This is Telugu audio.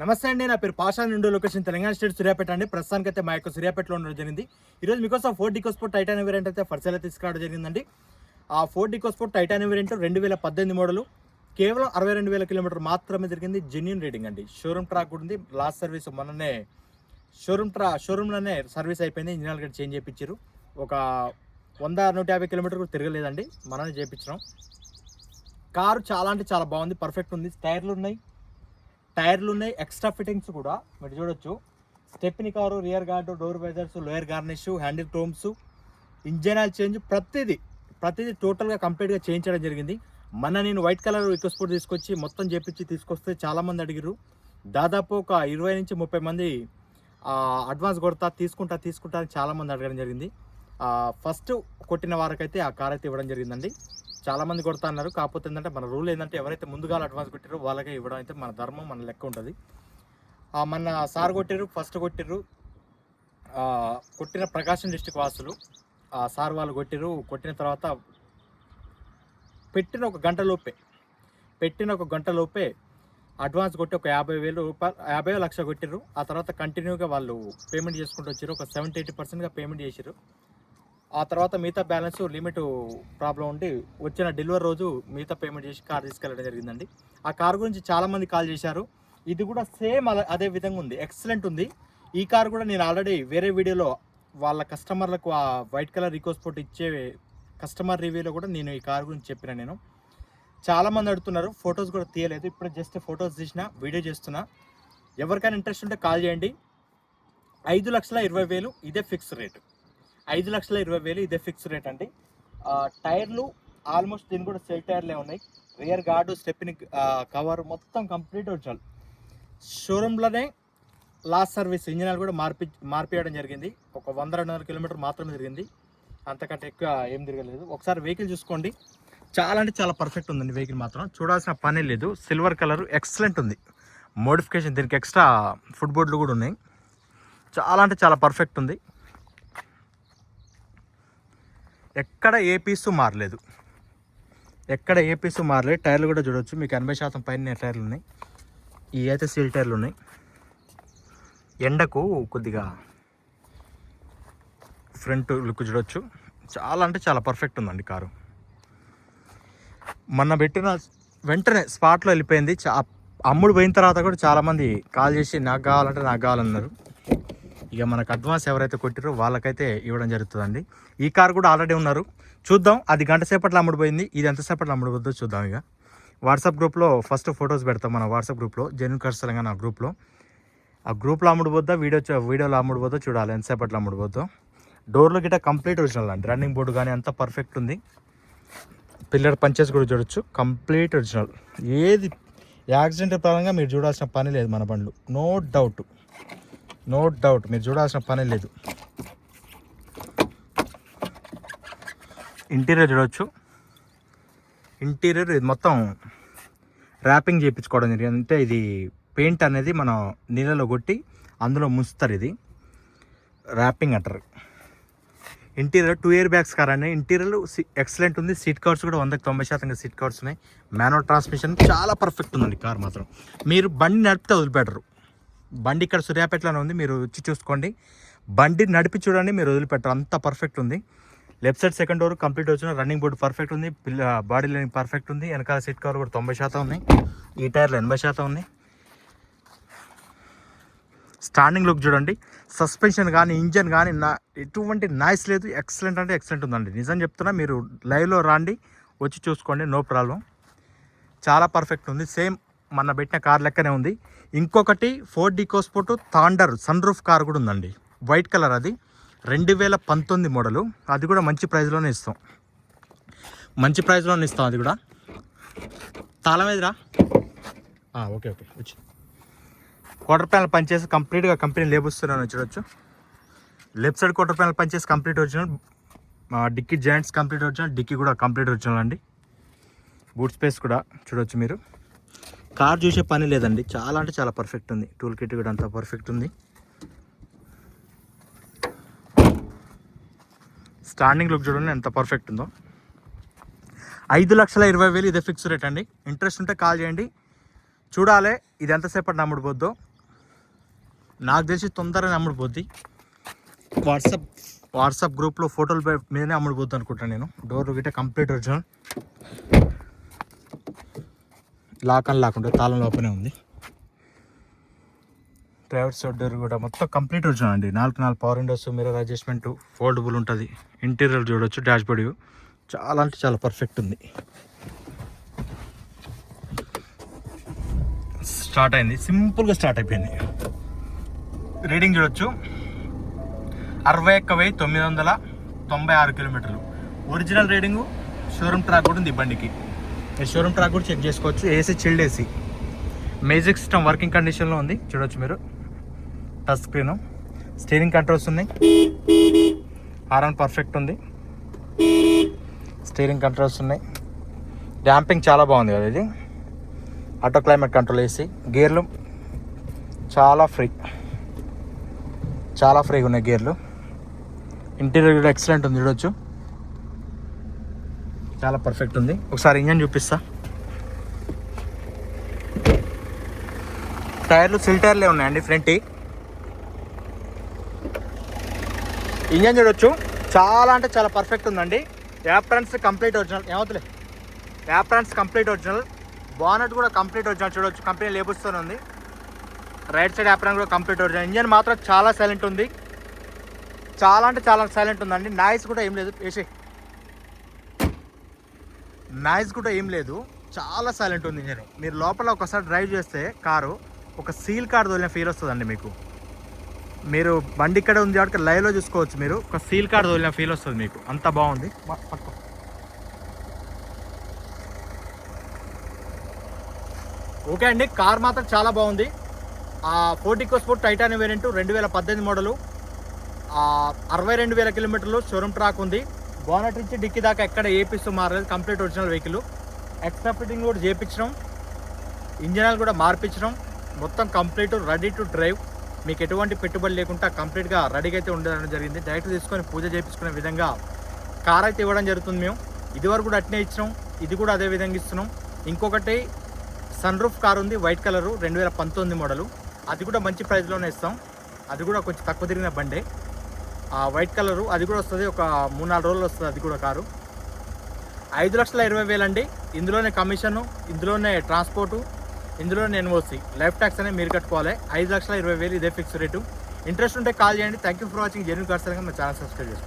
నమస్తే అండి నా పేరు పాషా నుండి లొకేషన్ తెలంగాణ స్టేట్ సూర్యాపేట అండి. ప్రస్తుతానికి అయితే మా యొక్క సూర్యాపేటలో ఉండడం జరిగింది. ఈరోజు మీకోసం ఫోర్ డికోస్పోర్ట్ టైటాన్ వేరియంట్ అయితే ఫర్సల్ తీసుకురావడం జరిగిందండి. ఆ ఫోర్ డికోస్పోర్ట్ టైటాన్ వేరియంట్ రెండు వేల పద్దెనిమిది మోడలు కేవలం అరవై రెండు వేల కిలోమీటర్ మాత్రమే జరిగింది. జెన్యున్ రీడింగ్ అండి. షోరూమ్ ట్రాక్ కూడా ఉంది. లాస్ట్ సర్వీస్ మొన్ననే షోరూమ్ ట్రా షోరూమ్లోనే సర్వీస్ అయిపోయింది. ఇంజిన్ ఆయిల్ చేంజ్ చేయించారు ఒక వంద నూట యాభై కిలోమీటర్ కూడా తిరగలేదండి. మనమే చేయించినాం కారు చాలా అంటే చాలా బాగుంది. పర్ఫెక్ట్ ఉంది. టైర్లు ఉన్నాయి. టైర్లు ఉన్నాయి ఎక్స్ట్రా ఫిట్టింగ్స్ కూడా. మీరు చూడొచ్చు. Stepney car rear guard door visors lower garnish handle Tomes engine oil change ప్రతిదీ ప్రతిదీ టోటల్గా కంప్లీట్గా చేంజ్ చేయడం జరిగింది. మన నేను వైట్ కలర్ స్పోర్ట్ తీసుకొచ్చి మొత్తం చేపించి తీసుకొస్తే చాలామంది అడిగిరు దాదాపు ఒక ఇరవై నుంచి ముప్పై మంది అడ్వాన్స్ కొడతా తీసుకుంటా తీసుకుంటా అని చాలామంది అడగడం జరిగింది. ఫస్ట్ కొట్టిన వారికైతే ఆ కార్ అయితే ఇవ్వడం జరిగిందండి. చాలా మంది కొడతా అన్నారు. కాకపోతే ఏంటంటే మన రూల్ ఏంటంటే ఎవరైతే ముందుగా అడ్వాన్స్ కొట్టారో వాళ్ళకే ఇవ్వడం అయితే మన ధర్మం మన లెక్క ఉంటుంది. మన సార్ కొట్టారు ఫస్ట్ కొట్టారు కొట్టిన ప్రకాశం డిస్టిక్ వాసులు ఆ సార్ వాళ్ళు కొట్టిరు కొట్టిన తర్వాత పెట్టిన ఒక గంట లోపే పెట్టిన ఒక గంట లోపే అడ్వాన్స్ కొట్టి ఒక యాభై వేలు రూపాయలు యాభై లక్ష కొట్టిరు ఆ తర్వాత కంటిన్యూగా వాళ్ళు పేమెంట్ చేసుకుంటూ వచ్చారు ఒక సెవెంటీ ఎయిటీ పర్సెంట్గా పేమెంట్ చేసిర్రు. ఆ తర్వాత మిగతా బ్యాలెన్స్ లిమిట్ ప్రాబ్లం ఉండి వచ్చిన డెలివరీ రోజు మిగతా పేమెంట్ చేసి కార్ తీసుకెళ్ళడం జరిగిందండి. ఆ కార్ గురించి చాలామంది కాల్ చేశారు. ఇది కూడా సేమ్ అలా అదే విధంగా ఉంది. ఎక్సలెంట్ ఉంది. ఈ కార్ కూడా నేను ఆల్రెడీ వేరే వీడియోలో వాళ్ళ కస్టమర్లకు ఆ వైట్ కలర్ రికోస్పోర్ట్ ఇచ్చే కస్టమర్ రివ్యూలో కూడా నేను ఈ కార్ గురించి చెప్పిన నేను. చాలా మంది అడుగుతున్నారు. ఫొటోస్ కూడా తీయలేదు. ఇప్పుడు జస్ట్ ఫొటోస్ తీసిన వీడియో చేస్తున్నా. ఎవరికైనా ఇంట్రెస్ట్ ఉంటే కాల్ చేయండి. ఐదు లక్షల ఇరవై వేలు ఇదే ఫిక్స్ రేటు. ఐదు లక్షల ఇరవై వేలు ఇదే ఫిక్స్ రేట్ అండి. టైర్లు ఆల్మోస్ట్ దీని కూడా సెల్ టైర్లే ఉన్నాయి. రియర్ గార్డు స్టెప్ని కవర్ మొత్తం కంప్లీట్ వచ్చాలి షోరూంలోనే లాస్ట్ సర్వీస్ ఇంజనాలు కూడా మార్పి మార్పియడం జరిగింది. ఒక వంద రెండు వందల కిలోమీటర్ మాత్రమే తిరిగింది. అంతకంటే ఎక్కువ ఏం తిరగలేదు. ఒకసారి వెహికల్ చూసుకోండి. చాలా అంటే చాలా పర్ఫెక్ట్ ఉందండి వెహికల్ మాత్రం. చూడాల్సిన పని లేదు. సిల్వర్ కలర్ ఎక్సలెంట్ ఉంది. మోడిఫికేషన్ దీనికి ఎక్స్ట్రా ఫుడ్ బోర్డులు కూడా ఉన్నాయి. చాలా అంటే చాలా పర్ఫెక్ట్ ఉంది. ఎక్కడ ఏ పీసు మారలేదు. ఎక్కడ ఏ పీసు మారలేదు. టైర్లు కూడా చూడవచ్చు మీకు ఎనభై శాతం పైన టైర్లు ఉన్నాయి. ఈ అయితే సీల్ టైర్లు ఉన్నాయి. ఎండకు కొద్దిగా ఫ్రంట్ లుక్ చూడొచ్చు. చాలా అంటే చాలా పర్ఫెక్ట్ ఉందండి కారు. మొన్న పెట్టిన వెంటనే స్పాట్లో వెళ్ళిపోయింది. చా అమ్ముడు పోయిన తర్వాత కూడా చాలామంది కాల్ చేసి నాకు కావాలంటే నాకు కావాలన్నారు. ఇక మనకు అడ్వాన్స్ ఎవరైతే కొట్టారో వాళ్ళకైతే ఇవ్వడం జరుగుతుందండి. ఈ కార్ కూడా ఆల్రెడీ ఉన్నారు. చూద్దాం అది గంట సేపట్లో అమ్ముడుపోయింది. ఇది ఎంతసేపట్లో అమ్ముడుపోద్దో చూద్దాం ఇక. వాట్సాప్ గ్రూప్లో ఫస్ట్ ఫొటోస్ పెడతాం మన వాట్సాప్ గ్రూప్లో జెన్యున్ కార్స్ తెలంగాణ గ్రూప్లో. ఆ గ్రూప్లో అమ్ముడుపోద్దా వీడియో వీడియోలో అమ్ముడుపోద్దో చూడాలి ఎంతసేపట్లో అమ్ముడుపోద్దో. డోర్లు గిట్ట కంప్లీట్ ఒరిజినల్ అండి. రన్నింగ్ బోర్డు కానీ అంతా పర్ఫెక్ట్ ఉంది. పిల్లర్ పంచెస్ కూడా చూడొచ్చు. Complete original. ఏది యాక్సిడెంట్ పరంగా మీరు చూడాల్సిన పని లేదు మన బండ్లు. No doubt. నో డౌట్ మీరు చూడాల్సిన పని లేదు. ఇంటీరియర్ చూడొచ్చు. ఇంటీరియర్ ఇది మొత్తం ర్యాపింగ్ చేయించుకోవడం జరిగింది. అంటే ఇది పెయింట్ అనేది మనం నీళ్ళలో కొట్టి అందులో ముంచుతారు ఇది. ర్యాపింగ్ అంటారు. Interior two air bags car అండి ఇంటీరియర్ ఎక్సలెంట్ ఉంది. సీట్ కవర్స్ కూడా వందకి తొంభై శాతంగా సీట్ కవర్స్ ఉన్నాయి. మాన్యువల్ ట్రాన్స్మిషన్ చాలా పర్ఫెక్ట్ ఉందండి కార్ మాత్రం. మీరు బండి నడిపితే వదిలిపెట్టరు. బండి ఇక్కడ సూర్యాపేటలోనే ఉంది మీరు వచ్చి చూసుకోండి. బండి నడిపి చూడండి మీరు వదిలిపెట్టరు అంత పర్ఫెక్ట్ ఉంది. Left side second door complete వచ్చిన రన్నింగ్ బోర్డు పర్ఫెక్ట్ ఉంది పిల్ల బాడీ లైన్ పర్ఫెక్ట్ ఉంది వెనకాల సీట్ కవర్ కూడా తొంభై శాతం ఉంది ఈ టైర్లు ఎనభై శాతం ఉంది. స్టాండింగ్ లుక్ చూడండి సస్పెన్షన్ కానీ ఇంజన్ కానీ నా ఎటువంటి నాయిస్ లేదు ఎక్సలెంట్ అంటే ఎక్సలెంట్ ఉందండి. నిజం చెప్తున్నా మీరు లైవ్లో రాండి వచ్చి చూసుకోండి నో ప్రాబ్లం చాలా పర్ఫెక్ట్ ఉంది సేమ్ మన పెట్టిన కార్ లెక్కనే ఉంది. ఇంకొకటి Ford EcoSport Thunder sunroof car కూడా ఉందండి. వైట్ కలర్ అది. రెండు వేల పంతొమ్మిది మోడలు అది కూడా మంచి ప్రైస్లోనే ఇస్తాం. మంచి ప్రైస్లోనే ఇస్తాం అది కూడా. తాళం ఏదిరా? ఓకే ఓకే వచ్చి. క్వార్టర్ ప్యానల్ పనిచేసి కంప్లీట్గా కంపెనీ లేబుస్తున్నాను చూడొచ్చు. లెఫ్ట్ సైడ్ క్వార్టర్ ప్యానల్ పనిచేసి complete original dicky joints complete original dicky కూడా కంప్లీట్ ఒరిజినల్ అండి. బూట్ స్పేస్ కూడా చూడొచ్చు మీరు. కార్ చూసే పని లేదండి. చాలా అంటే చాలా పర్ఫెక్ట్ ఉంది. టూల్ కిట్ కూడా అంతా పర్ఫెక్ట్ ఉంది. స్టాండింగ్ లుక్ చూడండి ఎంత పర్ఫెక్ట్ ఉందో. ఐదు లక్షల ఇరవై వేలు ఇదే ఫిక్స్ రేట్ అండి. ఇంట్రెస్ట్ ఉంటే కాల్ చేయండి. చూడాలి ఇది ఎంతసేపటి నమ్ముడుపోద్దో. నాకు తెలిసి తొందరగా అమ్ముడుపోద్ది వాట్సాప్ వాట్సాప్ గ్రూప్లో ఫోటోలు మీదనే అమ్ముడుపోద్ది అనుకుంటాను నేను. డోర్ గిట్ట కంప్లీట్ ఒరిజినల్ లాక్ అని లాక్ ఉంటుంది తాళం లోపలే ఉంది. డ్రైవర్ సైడ్ డోర్ కూడా మొత్తం కంప్లీట్ వచ్చినండి నాలుగు నాలుగు power windows mirror adjustment foldable ఉంటుంది. ఇంటీరియర్ చూడొచ్చు డాష్ బోర్డ్ చాలా అంటే చాలా పర్ఫెక్ట్ ఉంది. స్టార్ట్ అయింది. సింపుల్గా స్టార్ట్ అయిపోయింది. రీడింగ్ చూడొచ్చు. అరవై ఒక్క వెయ్యి తొమ్మిది వందల తొంభై ఆరు కిలోమీటర్లు. ఒరిజినల్ రీడింగు షోరూమ్ ట్రాక్ కూడా ఉంది బండికి. షోరూమ్ ట్రాక్ కూడా చెక్ చేసుకోవచ్చు. AC chilled AC music system working కండిషన్లో ఉంది. చూడొచ్చు మీరు. టచ్ స్క్రీన్ స్టీరింగ్ కంట్రోల్స్ ఉన్నాయి. హారన్ పర్ఫెక్ట్ ఉంది. స్టీరింగ్ కంట్రోల్స్ ఉన్నాయి. డ్యాంపింగ్ చాలా బాగుంది కదా ఇది. ఆటో క్లైమేట్ కంట్రోల్ ఏసీ గేర్లు చాలా ఫ్రీ చాలా ఫ్రీగా ఉన్నాయి గేర్లు ఇంటీరియర్ కూడా ఎక్సలెంట్ ఉంది. చూడొచ్చు. చాలా పర్ఫెక్ట్ ఉంది. ఒకసారి ఇంజన్ చూపిస్తా. టైర్లు సిల్ టైర్లే ఉన్నాయండి ఫ్రంట్ ఇంజన్ చూడొచ్చు. చాలా అంటే చాలా పర్ఫెక్ట్ ఉందండి. యాప్ట్రాన్స్ కంప్లీట్ ఒరిజినల్ ఏమవుతులే? యాప్ట్రాన్స్ కంప్లీట్ ఒరిజినల్ బానట్ కూడా కంప్లీట్ ఒరిజినల్ చూడొచ్చు. కంపెనీ లేబుల్స్తోనే ఉంది. రైట్ సైడ్ యాప్రాన్ కూడా కంప్లీట్ ఒరిజినల్ ఇంజన్ మాత్రం చాలా సైలెంట్ ఉంది. చాలా అంటే చాలా సైలెంట్ ఉందండి. నాయిస్ కూడా ఏం లేదు. ఏసీ. నాయిస్ కూడా ఏం లేదు. చాలా సైలెంట్ ఉంది ఇంజన్ మీరు లోపల ఒకసారి డ్రైవ్ చేస్తే కారు ఒక సీల్ కార్ తోలిన ఫీల్ వస్తుందండి మీకు. మీరు బండి ఇక్కడ ఉంది కాబట్టి లైవ్లో చూసుకోవచ్చు మీరు. ఒక సీల్ కార్ తోలిన ఫీల్ వస్తుంది మీకు. అంత బాగుంది. ఓకే అండి కార్ మాత్రం చాలా బాగుంది. ఆ ఫోర్టికో స్పోర్ట్ టైటానియం వేరియంట్ రెండు వేల పద్దెనిమిది మోడలు అరవై రెండు వేల కిలోమీటర్లు షోరూమ్ ట్రాక్ ఉంది. బోనట్ నుంచి డిక్కి దాకా ఎక్కడ ఏపిస్తూ మారలేదు complete original vehicle. Extra fitting కూడా చేయించడం ఇంజనాలు కూడా మార్పించడం మొత్తం కంప్లీట్ రెడీ టు డ్రైవ్ మీకు ఎటువంటి పెట్టుబడి లేకుండా కంప్లీట్గా రెడీగా అయితే ఉండడం జరిగింది. డైరెక్ట్ తీసుకొని పూజ చేయించుకునే విధంగా కార్ అయితే ఇవ్వడం జరుగుతుంది మేము. ఇదివరకు కూడా అట్నే ఇచ్చినాం. ఇది కూడా అదే విధంగా ఇస్తున్నాం. ఇంకొకటి సన్ రూఫ్ కార్ ఉంది వైట్ కలరు రెండు వేల పంతొమ్మిది మోడలు అది కూడా మంచి ప్రైస్లోనే ఇస్తాం. అది కూడా కొంచెం తక్కువ తిరిగిన బండే. వైట్ కలరు అది కూడా వస్తుంది. ఒక మూడు నాలుగు రోజులు వస్తుంది. అది కూడా కారు. ఐదు లక్షల ఇరవై వేలండి. ఇందులోనే కమిషను ఇందులోనే ట్రాన్స్పోర్టు ఇందులోనే ఎన్ఓసి. లైఫ్ ట్యాక్స్ అనేది మీరు కట్టుకోవాలి. ఐదు లక్షల ఇరవై వేలు ఇదే ఫిక్స్ రేటు. ఇంట్రెస్ట్ ఉంటే కాల్ చేయండి. Thank you for watching. జెన్యూ cars మా ఛానల్ సబ్స్క్రైబ్ చేసుకోండి.